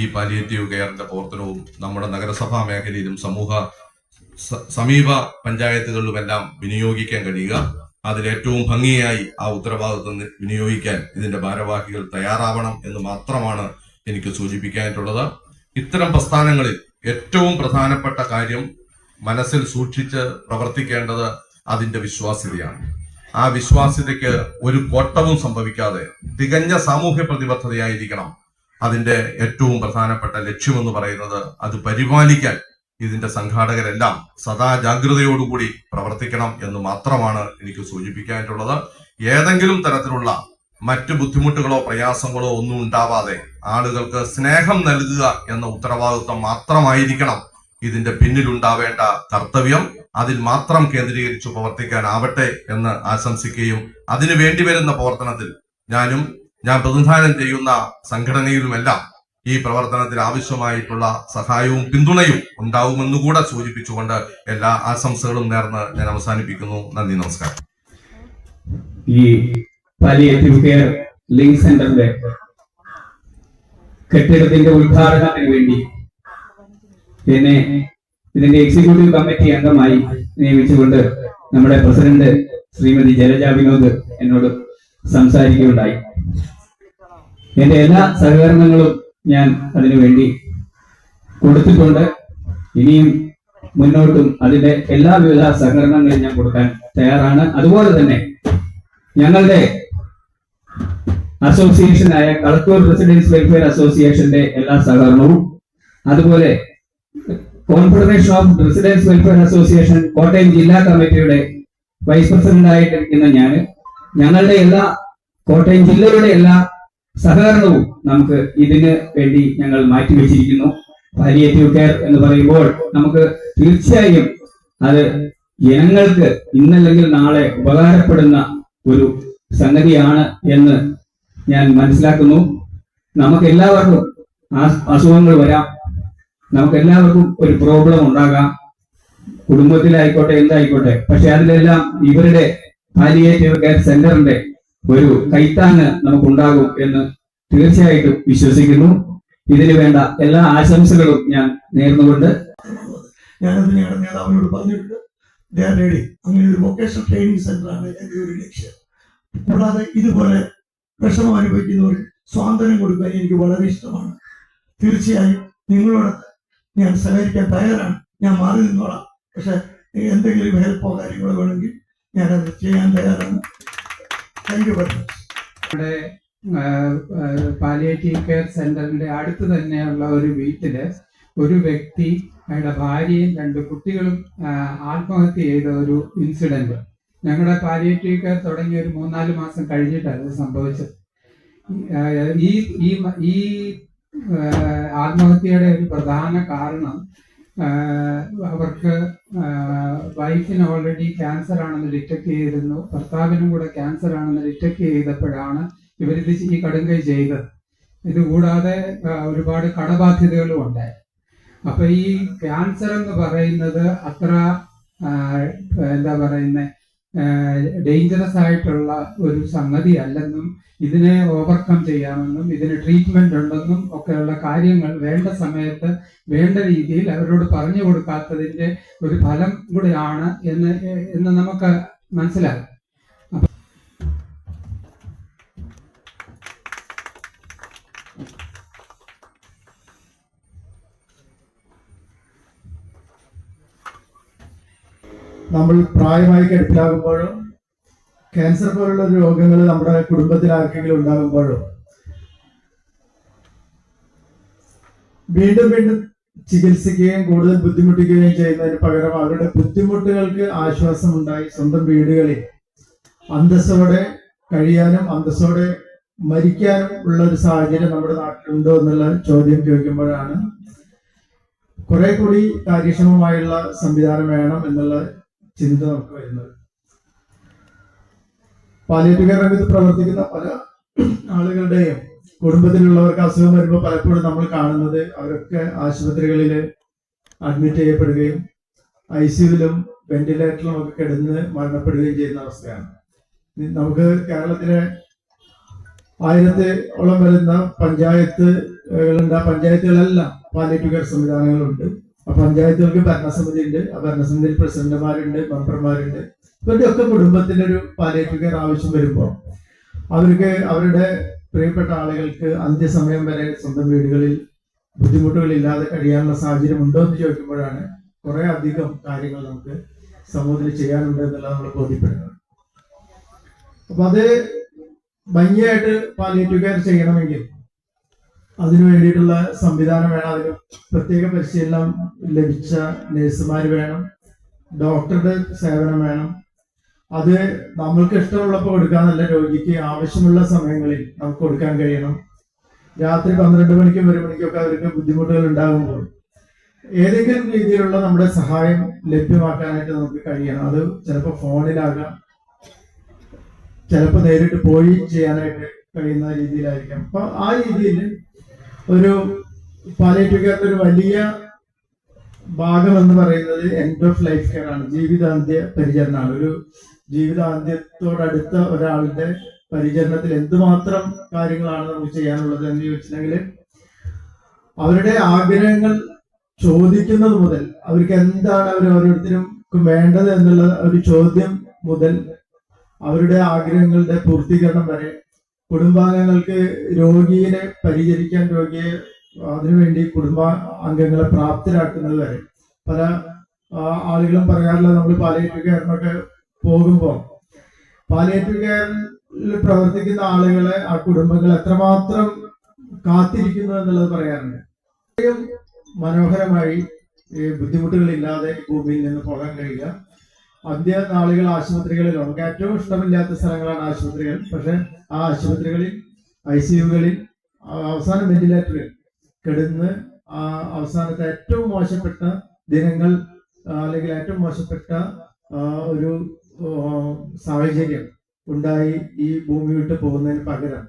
ഈ പാലിയേറ്റീവ് കെയറിന്റെ പ്രവർത്തനവും നമ്മുടെ നഗരസഭാ മേഖലയിലും സമൂഹ സമീപ പഞ്ചായത്തുകളിലുമെല്ലാം വിനിയോഗിക്കാൻ കഴിയുക. അതിൽ ഏറ്റവും ഭംഗിയായി ആ ഉത്തരവാദിത്വം വിനിയോഗിക്കാൻ ഇതിന്റെ ഭാരവാഹികൾ തയ്യാറാവണം എന്ന് മാത്രമാണ് എനിക്ക് സൂചിപ്പിക്കാനായിട്ടുള്ളത് ഇത്തരം പ്രസ്ഥാനങ്ങളിൽ ഏറ്റവും പ്രധാനപ്പെട്ട കാര്യം മനസ്സിൽ സൂക്ഷിച്ച് പ്രവർത്തിക്കേണ്ടത് അതിന്റെ വിശ്വാസ്യതയാണ്. ആ വിശ്വാസ്യതയ്ക്ക് ഒരു കോട്ടവും സംഭവിക്കാതെ തികഞ്ഞ സാമൂഹ്യ പ്രതിബദ്ധതയായിരിക്കണം അതിന്റെ ഏറ്റവും പ്രധാനപ്പെട്ട ലക്ഷ്യമെന്ന് പറയുന്നത് അത് പരിപാലിക്കാൻ ഇതിന്റെ സംഘാടകരെല്ലാം സദാ ജാഗ്രതയോടുകൂടി പ്രവർത്തിക്കണം എന്ന് മാത്രമാണ് എനിക്ക് സൂചിപ്പിക്കാനായിട്ടുള്ളത് ഏതെങ്കിലും തരത്തിലുള്ള മറ്റ് ബുദ്ധിമുട്ടുകളോ പ്രയാസങ്ങളോ ഒന്നും ഉണ്ടാവാതെ ആളുകൾക്ക് സ്നേഹം നൽകുക എന്ന ഉത്തരവാദിത്വം മാത്രമായിരിക്കണം ഇതിന്റെ പിന്നിലുണ്ടാവേണ്ട കർത്തവ്യം. അതിൽ മാത്രം കേന്ദ്രീകരിച്ചു പ്രവർത്തിക്കാനാവട്ടെ എന്ന് ആശംസിക്കുകയും അതിനു വേണ്ടി വരുന്ന പ്രവർത്തനത്തിൽ ഞാനും ഞാൻ പ്രതിനിധാനം ചെയ്യുന്ന സംഘടനയിലുമെല്ലാം ഈ പ്രവർത്തനത്തിൽ ആവശ്യമായിട്ടുള്ള സഹായവും പിന്തുണയും ഉണ്ടാവുമെന്നുകൂടെ സൂചിപ്പിച്ചുകൊണ്ട് എല്ലാ ആശംസകളും നേർന്ന് ഞാൻ അവസാനിപ്പിക്കുന്നു. നന്ദി നമസ്കാരം. ഈ പാലിയേറ്റീവ് കെയർ ലിങ്ക് സെന്ററിന്റെ കെട്ടിടത്തിന്റെ ഉദ്ഘാടനത്തിന് വേണ്ടി എന്നെ ഇതിന്റെ എക്സിക്യൂട്ടീവ് കമ്മിറ്റി അംഗമായി നിയമിച്ചുകൊണ്ട് നമ്മുടെ പ്രസിഡന്റ് ശ്രീമതി ജലജ വിനോദ് എന്നോട് സംസാരിക്കുകയുണ്ടായി. എന്റെ എല്ലാ സഹകരണങ്ങളും ഞാൻ അതിനുവേണ്ടി കൊടുത്തിട്ടുണ്ട്. ഇനിയും മുന്നോട്ടും അതിന്റെ എല്ലാവിധ സഹകരണങ്ങളും ഞാൻ കൊടുക്കാൻ തയ്യാറാണ്. അതുപോലെ തന്നെ ഞങ്ങളുടെ അസോസിയേഷനായ കളത്തൂർ റെസിഡൻസ് വെൽഫെയർ അസോസിയേഷന്റെ എല്ലാ സഹകരണവും. അതുപോലെ confederation of residents welfare association Kottayam ജില്ലാ കമ്മിറ്റിയുടെ വൈസ് പ്രസിഡന്റ് ആയിട്ടിരിക്കുന്ന ഞാൻ ഞങ്ങളുടെ എല്ലാ കോട്ടയം ജില്ലയുടെ എല്ലാ സഹകരണവും നമുക്ക് ഇതിന് വേണ്ടി ഞങ്ങൾ മാറ്റിവെച്ചിരിക്കുന്നു. പാലിയേറ്റീവ് കെയർ എന്ന് പറയുമ്പോൾ നമുക്ക് തീർച്ചയായും അത് ജനങ്ങൾക്ക് ഇന്നല്ലെങ്കിൽ നാളെ ഉപകാരപ്പെടുന്ന ഒരു സംഗതിയാണ് എന്ന് ഞാൻ മനസ്സിലാക്കുന്നു. നമുക്ക് എല്ലാവർക്കും അസുഖങ്ങൾ വരാം. നമുക്ക് എല്ലാവർക്കും ഒരു പ്രോബ്ലം ഉണ്ടാകാം. കുടുംബത്തിലായിക്കോട്ടെ എന്തായിക്കോട്ടെ. പക്ഷെ അതിലെല്ലാം ഇവരുടെ പാലിയേറ്റീവ് കെയർ സെന്ററിന്റെ ഒരു കൈത്താങ്ങ് നമുക്കുണ്ടാകും എന്ന് തീർച്ചയായിട്ടും വിശ്വസിക്കുന്നു. ഇതിനു വേണ്ട എല്ലാ ആശംസകളും ഞാൻ നേർന്നുകൊണ്ട് ഞാനത് ഞങ്ങളുടെ നേതാവിനോട് പറഞ്ഞിട്ടുണ്ട്. അങ്ങനെ ഒരു വൊക്കേഷണൽ ട്രെയിനിങ് സെന്ററാണ് എന്റെ ഒരു ലക്ഷ്യം. കൂടാതെ ഇതുപോലെ വിഷമം അനുഭവിക്കുന്നവർക്ക് സ്വാതന്ത്ര്യം കൊടുക്കാൻ എനിക്ക് വളരെ ഇഷ്ടമാണ്. തീർച്ചയായും നിങ്ങളോട് ഞാൻ സഹകരിക്കാൻ തയ്യാറാണ്. ഞാൻ മാറി നിന്നോളാം. പക്ഷെ എന്തെങ്കിലും ഹെൽപ്പോ കാര്യങ്ങളോ വേണമെങ്കിൽ ഞാനത് ചെയ്യാൻ തയ്യാറാണ്. Thank you very much palliative care സെന്ററിന്റെ അടുത്ത് തന്നെയുള്ള ഒരു വീട്ടിൽ ഒരു വ്യക്തി അയാളുടെ ഭാര്യയും രണ്ട് കുട്ടികളും ആത്മഹത്യ ചെയ്ത ഒരു ഇൻസിഡന്റ് ഞങ്ങളുടെ പാലിയേറ്റീവ് കെയർ തുടങ്ങി ഒരു മൂന്നാൽ മാസം കഴിഞ്ഞിട്ടാണ് ഇത് സംഭവിച്ചത്. ഈ ഈ ഈ ആത്മഹത്യയുടെ ഒരു പ്രധാന കാരണം അവർക്ക് വൈഫിന് ഓൾറെഡി ക്യാൻസർ ആണെന്ന് ഡിറ്റക്ട് ചെയ്തിരുന്നു. ഭർത്താവിനും കൂടെ ക്യാൻസർ ആണെന്ന് ഡിറ്റക്ട് ചെയ്തപ്പോഴാണ് ഇവരിത് ഈ കടുങ്കൈ ചെയ്തത്. ഇതുകൂടാതെ കൂടാതെ ഒരുപാട് കടബാധ്യതകളും ഉണ്ടായി. അപ്പൊ ഈ ക്യാൻസർ എന്ന് പറയുന്നത് അത്ര എന്താ പറയുന്നത് ഡേഞ്ചറസ് ആയിട്ടുള്ള ഒരു സംഗതി അല്ലെന്നും ഇതിനെ ഓവർകം ചെയ്യാമെന്നും ഇതിന് ട്രീറ്റ്മെന്റ് ഉണ്ടെന്നും ഒക്കെയുള്ള കാര്യങ്ങൾ വേണ്ട സമയത്ത് വേണ്ട രീതിയിൽ അവരോട് പറഞ്ഞു കൊടുക്കാത്തതിന്റെ ഒരു ഫലം കൂടിയാണ് എന്ന് എന്ന് നമുക്ക് മനസ്സിലാകും. നമ്മൾ പ്രായമായി കിടപ്പിലാകുമ്പോഴും ക്യാൻസർ പോലുള്ള രോഗങ്ങൾ നമ്മുടെ കുടുംബത്തിൽ ആർക്കെങ്കിലും ഉണ്ടാകുമ്പോഴും വീണ്ടും വീണ്ടും ചികിത്സിക്കുകയും കൂടുതൽ ബുദ്ധിമുട്ടിക്കുകയും ചെയ്യുന്നതിന് പകരം അവരുടെ ബുദ്ധിമുട്ടുകൾക്ക് ആശ്വാസം ഉണ്ടായി സ്വന്തം വീടുകളിൽ. അന്തസ്സോടെ കഴിയാനും അന്തസ്സോടെ മരിക്കാനും ഉള്ള ഒരു സാഹചര്യം നമ്മുടെ നാട്ടിലുണ്ടോ എന്നുള്ള ചോദ്യം ചോദിക്കുമ്പോഴാണ് കുറെ കൂടി കാര്യക്ഷമമായുള്ള സംവിധാനം വേണം എന്നുള്ള ചിന്ത നമുക്ക് വരുന്നത് പാലിയേറ്റീവ് കെയർ രംഗത്ത് പ്രവർത്തിക്കുന്ന പല ആളുകളുടെയും കുടുംബത്തിലുള്ളവർക്ക് അസുഖം വരുമ്പോൾ പലപ്പോഴും നമ്മൾ കാണുന്നത് അവരൊക്കെ ആശുപത്രികളിൽ അഡ്മിറ്റ് ചെയ്യപ്പെടുകയും ഐ സിയുലും വെന്റിലേറ്ററിലും ഒക്കെ കിടന്ന് മരണപ്പെടുകയും ചെയ്യുന്ന അവസ്ഥയാണ്. നമുക്ക് കേരളത്തിലെ ആയിരത്തോളം വരുന്ന പഞ്ചായത്തുകളുണ്ട് ആ പഞ്ചായത്തുകളെല്ലാം പാലിയേറ്റീവ് കെയർ സംവിധാനങ്ങളുണ്ട്. പഞ്ചായത്തുകൾക്ക് ഭരണസമിതി ഉണ്ട് ആ ഭരണസമിതിയിൽ പ്രസിഡന്റുമാരുണ്ട് മെമ്പർമാരുണ്ട്. ഇവരുടെ ഒക്കെ കുടുംബത്തിന്റെ ഒരു പാലിയേറ്റീവ് കെയർ ആവശ്യം വരുമ്പോൾ അവർക്ക് അവരുടെ പ്രിയപ്പെട്ട ആളുകൾക്ക് അന്ത്യസമയം വരെ സ്വന്തം വീടുകളിൽ ബുദ്ധിമുട്ടുകളില്ലാതെ കഴിയാനുള്ള സാഹചര്യം ഉണ്ടോ എന്ന് ചോദിക്കുമ്പോഴാണ് കുറെ അധികം കാര്യങ്ങൾ നമുക്ക് സമൂഹത്തിൽ ചെയ്യാനുണ്ട് എന്നുള്ളത് നമ്മൾ ബോധ്യപ്പെടുന്നത്. അപ്പൊ അത് ഭംഗിയായിട്ട് പാലിയേറ്റീവ് കെയർ ചെയ്യണമെങ്കിൽ അതിനു വേണ്ടിയിട്ടുള്ള സംവിധാനം വേണം. അതിന് പ്രത്യേക പരിശീലനം ലഭിച്ച നഴ്സുമാർ വേണം. ഡോക്ടറുടെ സേവനം വേണം. അത് നമ്മൾക്ക് ഇഷ്ടമുള്ളപ്പോൾ കൊടുക്കാന്നല്ല രോഗിക്ക് ആവശ്യമുള്ള സമയങ്ങളിൽ നമുക്ക് കൊടുക്കാൻ കഴിയണം. രാത്രി പന്ത്രണ്ട് മണിക്കും ഒരു മണിക്കൊക്കെ അവർക്ക് ബുദ്ധിമുട്ടുകൾ ഉണ്ടാകുമ്പോൾ ഏതെങ്കിലും രീതിയിലുള്ള നമ്മുടെ സഹായം ലഭ്യമാക്കാനായിട്ട് നമുക്ക് കഴിയണം. അത് ചിലപ്പോൾ ഫോണിലാകാം. ചിലപ്പോൾ നേരിട്ട് പോയി ചെയ്യാനായിട്ട് കഴിയുന്ന രീതിയിലായിരിക്കാം. അപ്പൊ ആ രീതിയിൽ ഒരു പാലിയേറ്റീവ് കെയറിന്റെ ഒരു വലിയ ഭാഗം എന്ന് പറയുന്നത് എൻഡ് ഓഫ് ലൈഫ് കെയർ ആണ്. ജീവിതാന്ത്യ പരിചരണമാണ്. ഒരു ജീവിതാന്ത്യത്തോടടുത്ത ഒരാളുടെ പരിചരണത്തിൽ എന്തുമാത്രം കാര്യങ്ങളാണ് നമുക്ക് ചെയ്യാനുള്ളത് എന്ന് ചോദിച്ചിട്ടുണ്ടെങ്കിൽ അവരുടെ ആഗ്രഹങ്ങൾ ചോദിക്കുന്നത് മുതൽ അവർക്ക് എന്താണ് അവർ ഓരോരുത്തരും വേണ്ടത് എന്നുള്ള ഒരു ചോദ്യം മുതൽ അവരുടെ ആഗ്രഹങ്ങളുടെ പൂർത്തീകരണം വരെ കുടുംബാംഗങ്ങൾക്ക് രോഗിയെ പരിചരിക്കാൻ രോഗിയെ അതിനുവേണ്ടി കുടുംബ അംഗങ്ങളെ പ്രാപ്തരാക്കുന്നത് വരെ. പല ആളുകളും പറയാറില്ല നമ്മൾ പാലിയേറ്റീവ് കെയറിനൊക്കെ പോകുമ്പോൾ. പാലിയേറ്റീവ് കെയറിൽ പ്രവർത്തിക്കുന്ന ആളുകളെ ആ കുടുംബങ്ങൾ എത്രമാത്രം കാത്തിരിക്കുന്നു എന്നുള്ളത് പറയാറുണ്ട്. മനോഹരമായി ബുദ്ധിമുട്ടുകളില്ലാതെ ഭൂമിയിൽ നിന്ന് പോകാൻ കഴിയുക. അന്ത്യ നാളുകൾ ആശുപത്രികളിൽ നമുക്ക് ഏറ്റവും ഇഷ്ടമില്ലാത്ത സ്ഥലങ്ങളാണ് ആശുപത്രികൾ. പക്ഷെ ആ ആശുപത്രികളിൽ ഐ സി യുകളിൽ അവസാന വെന്റിലേറ്ററിൽ കിടന്ന് ആ അവസാനത്തെ ഏറ്റവും മോശപ്പെട്ട ദിനങ്ങൾ അല്ലെങ്കിൽ ഏറ്റവും മോശപ്പെട്ട ഒരു സാഹചര്യം ഉണ്ടായി ഈ ഭൂമി വിട്ട് പോകുന്നതിന് പകരം.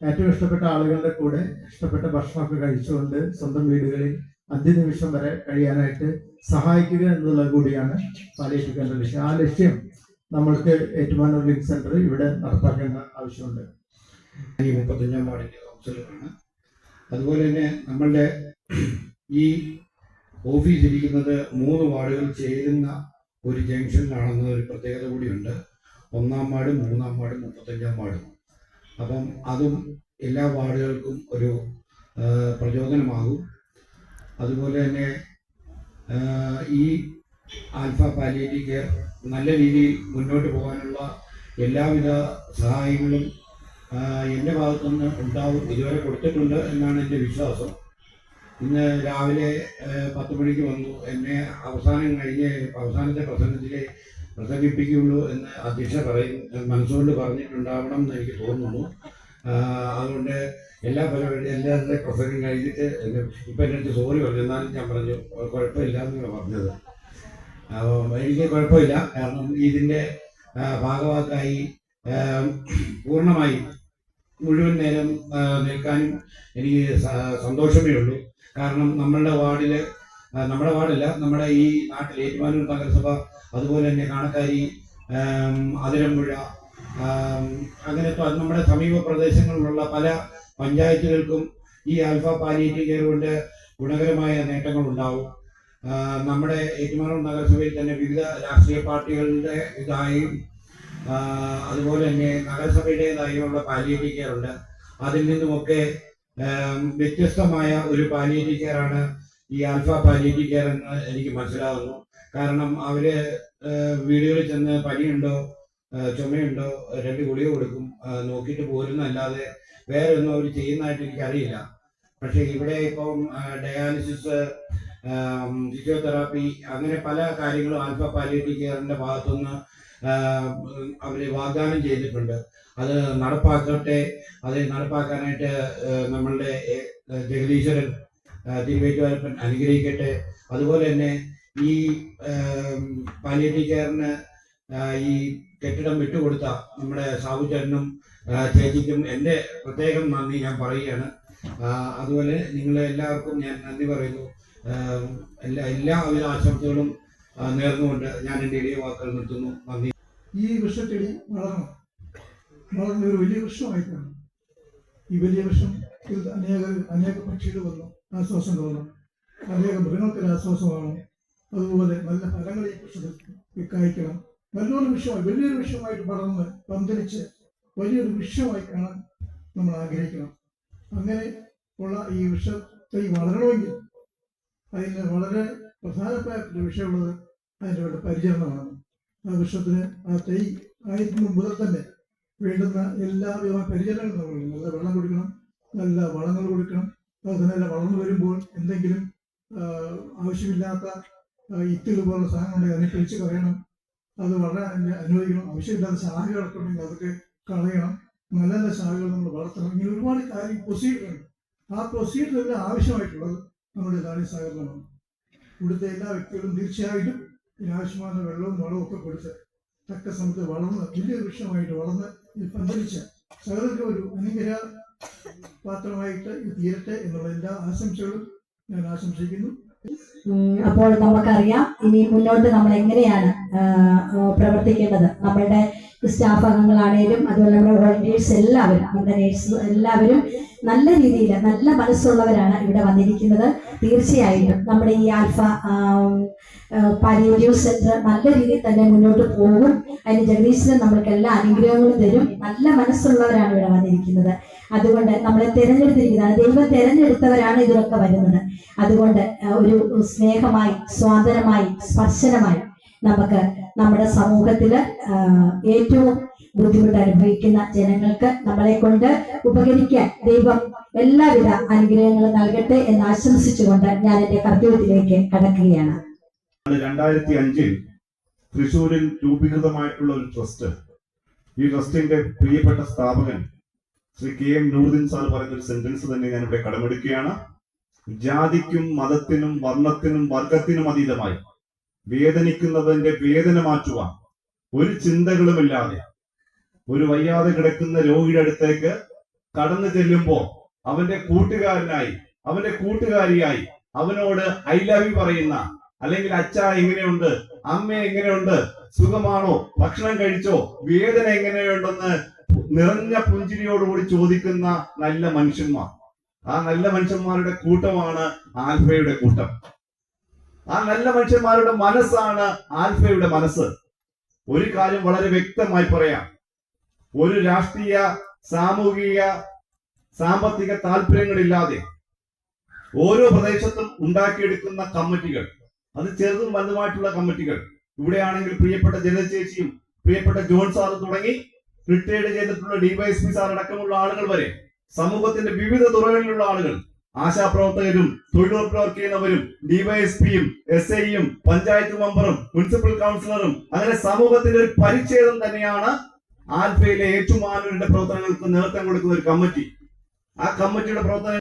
ഏറ്റവും ഇഷ്ടപ്പെട്ട ആളുകളുടെ കൂടെ ഇഷ്ടപ്പെട്ട ഭക്ഷണമൊക്കെ കഴിച്ചുകൊണ്ട് സ്വന്തം വീടുകളിൽ അന്ത്യനിമിഷം വരെ കഴിയാനായിട്ട് സഹായിക്കുക എന്നുള്ളത് കൂടിയാണ് പാലിയേറ്റീവ് ലക്ഷ്യം. ആ ലക്ഷ്യം നമ്മൾക്ക് ഏറ്റുമാനൂർ ലിങ്ക് സെന്റർ ഇവിടെ നടപ്പാക്കേണ്ട ആവശ്യമുണ്ട്. ഈ മുപ്പത്തഞ്ചാം വാർഡിന്റെ കൗൺസിലറാണ്. അതുപോലെ തന്നെ നമ്മളുടെ ഈ ഓഫീസ് ഇരിക്കുന്നത് മൂന്ന് വാർഡുകൾ ചേരുന്ന ഒരു ജംഗ്ഷനിലാണെന്ന ഒരു പ്രത്യേകത കൂടിയുണ്ട്. ഒന്നാം വാർഡ് മൂന്നാം വാർഡ് മുപ്പത്തഞ്ചാം വാർഡും. അപ്പം അതും എല്ലാ വാർഡുകൾക്കും ഒരു പ്രചോദനമാകും. അതുപോലെ തന്നെ ഈ ആൽഫ പാലിയേറ്റീവ് കെയർ നല്ല രീതിയിൽ മുന്നോട്ട് പോകാനുള്ള എല്ലാവിധ സഹായങ്ങളും എന്റെ ഭാഗത്തുനിന്ന് ഉണ്ടാവും ഇതുവരെ കൊടുത്തിട്ടുണ്ട് എന്നാണ് എന്റെ വിശ്വാസം. ഇന്ന് രാവിലെ പത്ത് മണിക്ക് വന്നു. എന്നെ അവസാനം കഴിഞ്ഞ് അവസാനത്തെ പ്രസംഗത്തിലെ പ്രസംഗിപ്പിക്കുകയുള്ളൂ എന്ന് അധ്യക്ഷ പറയും മനസ്സുകൊണ്ട് പറഞ്ഞിട്ടുണ്ടാവണം എന്ന് എനിക്ക് തോന്നുന്നു. അതുകൊണ്ട് എല്ലാ പരിപാടി എല്ലാവരുടെ പ്രസംഗം കഴിഞ്ഞിട്ട് എന്റെ ഇപ്പം എന്റെ അടുത്ത് സോറി പറഞ്ഞു. എന്നാലും ഞാൻ പറഞ്ഞു കുഴപ്പമില്ല എന്നാണ് പറഞ്ഞത്. അപ്പോൾ എനിക്ക് കുഴപ്പമില്ല. കാരണം ഇതിന്റെ ഭാഗവാക്കായി പൂർണമായി മുഴുവൻ നേരം നിൽക്കാനും എനിക്ക് സന്തോഷമേ ഉള്ളൂ. കാരണം നമ്മളുടെ വാർഡിൽ നമ്മുടെ വാർഡല്ല നമ്മുടെ ഈ നാട്ടിൽ ഏറ്റുമാനൂർ നഗരസഭ അതുപോലെ തന്നെ കാണക്കാരി അതിരമ്പുഴ അങ്ങനെ നമ്മുടെ സമീപ പ്രദേശങ്ങളിലുള്ള പല പഞ്ചായത്തുകൾക്കും ഈ ആൽഫ പാലിയേറ്റീവ് കെയർ കൊണ്ട് ഗുണകരമായ നേട്ടങ്ങൾ ഉണ്ടാവും. നമ്മുടെ ഏറ്റുമാനൂർ നഗരസഭയിൽ തന്നെ വിവിധ രാഷ്ട്രീയ പാർട്ടികളുടെ ഇതായും അതുപോലെ തന്നെ നഗരസഭയുടേതായുള്ള പാലിയേറ്റീവ് കെയർ ഉണ്ട്. അതിൽ നിന്നുമൊക്കെ വ്യത്യസ്തമായ ഒരു പാലിയേറ്റീവ് കെയർ ആണ് ഈ ആൽഫ പാലിയേറ്റീവ് കെയർ എന്ന് എനിക്ക് മനസ്സിലാകുന്നു കാരണം അവർ വീടുകളിൽ ചെന്ന് പനിയുണ്ടോ ചുമയുണ്ടോ രണ്ട് ഗുളിക കൊടുക്കും നോക്കിയിട്ട് പോരുന്നല്ലാതെ വേറെ ഒന്നും അവർ ചെയ്യുന്നതായിട്ട് എനിക്കറിയില്ല. പക്ഷെ ഇവിടെ ഇപ്പം ഡയാലിസിസ് ഫിസിയോതെറാപ്പി അങ്ങനെ പല കാര്യങ്ങളും ആൽഫ പാലിയേറ്റീവ് കെയറിന്റെ ഭാഗത്തുനിന്ന് അവർ വാഗ്ദാനം ചെയ്തിട്ടുണ്ട്. അത് നടപ്പാക്കട്ടെ. അത് നടപ്പാക്കാനായിട്ട് നമ്മളുടെ ജഗദീശ്വരൻ തിരുവേറ്റുവാരപ്പൻ അനുഗ്രഹിക്കട്ടെ. അതുപോലെ തന്നെ ഈ പാലിയേറ്റീവ് കെയറിന് ഈ കെട്ടിടം വിട്ടുകൊടുത്ത നമ്മുടെ സാബു ചേട്ടനും ആ, ചേച്ചിക്കും എന്റെ പ്രത്യേകം നന്ദി ഞാൻ പറയുകയാണ്. അതുപോലെ നിങ്ങളെ എല്ലാവർക്കും ഞാൻ നന്ദി പറയുന്നു. എല്ലാ എല്ലാവിധ ആശംസകളും നേർന്നുകൊണ്ട് ഞാൻ എന്റെ ഇടിയ വാക്കുകൾ നിർത്തുന്നു. നന്ദി. ഈ വൃക്ഷച്ചെടി വളർന്നു. വളർന്ന ഒരു വലിയ വൃക്ഷമായിട്ടാണ് ഈ വലിയ വൃക്ഷം അനേക അനേക പക്ഷികൾ വന്നു ആശ്വാസം തോന്നുന്നു അനേക മൃഗങ്ങൾക്ക് ആശ്വാസമാണ് അതുപോലെ നല്ല ഫലങ്ങളെ വൃക്ഷത്തിൽ കായ്ക്കണം നല്ലൊരു വിഷയമായി വലിയൊരു വിഷയമായിട്ട് വളർന്ന് പന്തലിച്ച് വലിയൊരു വൃക്ഷമായി കാണാൻ നമ്മൾ ആഗ്രഹിക്കണം അങ്ങനെ ഉള്ള ഈ വൃക്ഷത്തെ വളരണമെങ്കിൽ അതിന് വളരെ പ്രധാനപ്പെട്ട വിഷയമുള്ളത് അതിന്റെ വേണ്ട പരിചരണമാണ്. ആ വൃക്ഷത്തിന് ആ തൈ ആയിരുന്നു മുതൽ തന്നെ വേണ്ടുന്ന എല്ലാവിധ പരിചരണങ്ങളും നമ്മൾ നല്ല വെള്ളം കൊടുക്കണം നല്ല വളങ്ങൾ കൊടുക്കണം. അതുപോലെ തന്നെ വളർന്നു വരുമ്പോൾ എന്തെങ്കിലും ആവശ്യമില്ലാത്ത ഇത്തിരി പോലുള്ള സാധനങ്ങളുണ്ടെങ്കിൽ അതിനെ പിടിച്ച് കളയണം അത് വളരെ അനു- അനുവദിക്കണം ആവശ്യമില്ലാത്ത ശാഖകളൊക്കെ ഉണ്ടെങ്കിൽ അതൊക്കെ കളയണം. നല്ല നല്ല ശാഖകൾ നമ്മൾ വളർത്തണം. ഇങ്ങനെ ഒരുപാട് കാര്യം പ്രൊസീജിയർ ഉണ്ട്. ആ പ്രൊസീജിയറിലെല്ലാം ആവശ്യമായിട്ടുള്ളത് നമ്മുടെ ധാന്യ സഹകരണമാണ്. ഇവിടുത്തെ എല്ലാ വ്യക്തികളും തീർച്ചയായിട്ടും ഇതിനാവശ്യമായ വെള്ളവും വളവും ഒക്കെ കൊടുത്ത് തക്ക സമയത്ത് വളർന്ന് വലിയ വൃക്ഷമായിട്ട് വളർന്ന് ഇത് പന്തലിച്ച് സകലർക്ക് ഒരു അനുഗ്രഹ പാത്രമായിട്ട് ഇത് തീരട്ടെ എന്നുള്ള എല്ലാ ആശംസകളും ഞാൻ ആശംസിക്കുന്നു. അപ്പോൾ നമുക്കറിയാം ഇനി മുന്നോട്ട് നമ്മൾ എങ്ങനെയാണ് പ്രവർത്തിക്കേണ്ടത്. നമ്മളുടെ സ്റ്റാഫ് അംഗങ്ങളാണേലും അതുപോലെ നമ്മുടെ വോളണ്ടിയേഴ്സ് എല്ലാവരും നമ്മുടെ നേഴ്സ് എല്ലാവരും നല്ല രീതിയിൽ നല്ല മനസ്സുള്ളവരാണ് ഇവിടെ വന്നിരിക്കുന്നത്. തീർച്ചയായിട്ടും നമ്മുടെ ഈ ആൽഫ പാലിയേറ്റീവ് സെന്റർ നല്ല രീതിയിൽ തന്നെ മുന്നോട്ട് പോകും. അതിന് ജഗദീശ്വരൻ നമ്മൾക്ക് എല്ലാ അനുഗ്രഹങ്ങളും തരും. നല്ല മനസ്സുള്ളവരാണ് ഇവിടെ വന്നിരിക്കുന്നത്. അതുകൊണ്ട് നമ്മളെ തിരഞ്ഞെടുത്തിരിക്കുന്നതാണ്. ദൈവം തിരഞ്ഞെടുത്തവരാണ് ഇതിലൊക്കെ വരുന്നത്. അതുകൊണ്ട് ഒരു സ്നേഹമായി സ്വാതന്ത്ര്യമായി സ്പർശനമായി നമുക്ക് നമ്മുടെ സമൂഹത്തിൽ ഏറ്റവും ബുദ്ധിമുട്ട് അനുഭവിക്കുന്ന ജനങ്ങൾക്ക് നമ്മളെ കൊണ്ട് ഉപകരിക്കാൻ ദൈവം എല്ലാവിധ അനുഗ്രഹങ്ങളും നൽകട്ടെ എന്ന് ആശംസിച്ചുകൊണ്ട് ഞാൻ എന്റെ കർത്തവ്യത്തിലേക്ക് കടക്കുകയാണ്. രണ്ടായിരത്തി അഞ്ചിൽ തൃശൂരിൽ രൂപീകൃതമായിട്ടുള്ള ഒരു ട്രസ്റ്റ്. ഈ ട്രസ്റ്റിന്റെ പ്രിയപ്പെട്ട സ്ഥാപകൻ Shri K M Nooruddin sir പറഞ്ഞൊരു സെന്റൻസ് തന്നെ ഞാൻ ഇവിടെ കടമെടുക്കുകയാണ്. ജാതിക്കും മതത്തിനും വർണത്തിനും വർഗത്തിനും അതീതമായി വേദനിക്കുന്നതിന്റെ വേദന മാറ്റുവാൻ. ഒരു ചിന്തകളുമില്ലാതെ. ഒരു വയ്യാതെ കിടക്കുന്ന രോഗിയുടെ അടുത്തേക്ക് കടന്നു ചെല്ലുമ്പോൾ അവന്റെ കൂട്ടുകാരനായി അവന്റെ കൂട്ടുകാരിയായി അവനോട് ഐ ലവ് യു പറയുന്ന അല്ലെങ്കിൽ അച്ഛ എങ്ങനെയുണ്ട്? അമ്മ എങ്ങനെയുണ്ട്? സുഖമാണോ? ഭക്ഷണം കഴിച്ചോ? വേദന എങ്ങനെയുണ്ടെന്ന് നിറഞ്ഞ പുഞ്ചിരിയോടുകൂടി ചോദിക്കുന്ന നല്ല മനുഷ്യന്മാർ. ആ നല്ല മനുഷ്യന്മാരുടെ കൂട്ടമാണ് ആൽഫയുടെ കൂട്ടം. ആ നല്ല മനുഷ്യന്മാരുടെ മനസ്സാണ് ആൽഫയുടെ മനസ്സ്. ഒരു കാര്യം വളരെ വ്യക്തമായി പറയാം. ഒരു രാഷ്ട്രീയ സാമൂഹിക സാമ്പത്തിക താല്പര്യങ്ങളില്ലാതെ ഓരോ പ്രദേശത്തും ഉണ്ടാക്കിയെടുക്കുന്ന കമ്മിറ്റികൾ അത് ചെറുതും വലുതുമായിട്ടുള്ള കമ്മിറ്റികൾ ഇവിടെയാണെങ്കിൽ പ്രിയപ്പെട്ട ജനചേച്ചിയും പ്രിയപ്പെട്ട ജോൺ സാർ തുടങ്ങി റിട്ടയർഡ് ചെയ്തിട്ടുള്ള ഡിവൈഎസ്പി സാർ അടക്കമുള്ള ആളുകൾ വരെ സമൂഹത്തിന്റെ വിവിധ തുറകളിലുള്ള ആളുകൾ ആശാപ്രവർത്തകരും തൊഴിലുറപ്പ് പ്രവർത്തിക്കുന്നവരും ഡിവൈഎസ്പിയും എസ് ഐയും പഞ്ചായത്ത് മെമ്പറും മുനിസിപ്പൽ കൗൺസിലറും അങ്ങനെ സമൂഹത്തിന്റെ ഒരു പരിച്ഛേദം തന്നെയാണ് ആൽഫയിലെ ഏറ്റുമാനൂരിന്റെ പ്രവർത്തനങ്ങൾക്ക് നേതൃത്വം കൊടുക്കുന്ന ഒരു കമ്മിറ്റി. ആ കമ്മിറ്റിയുടെ പ്രവർത്തനം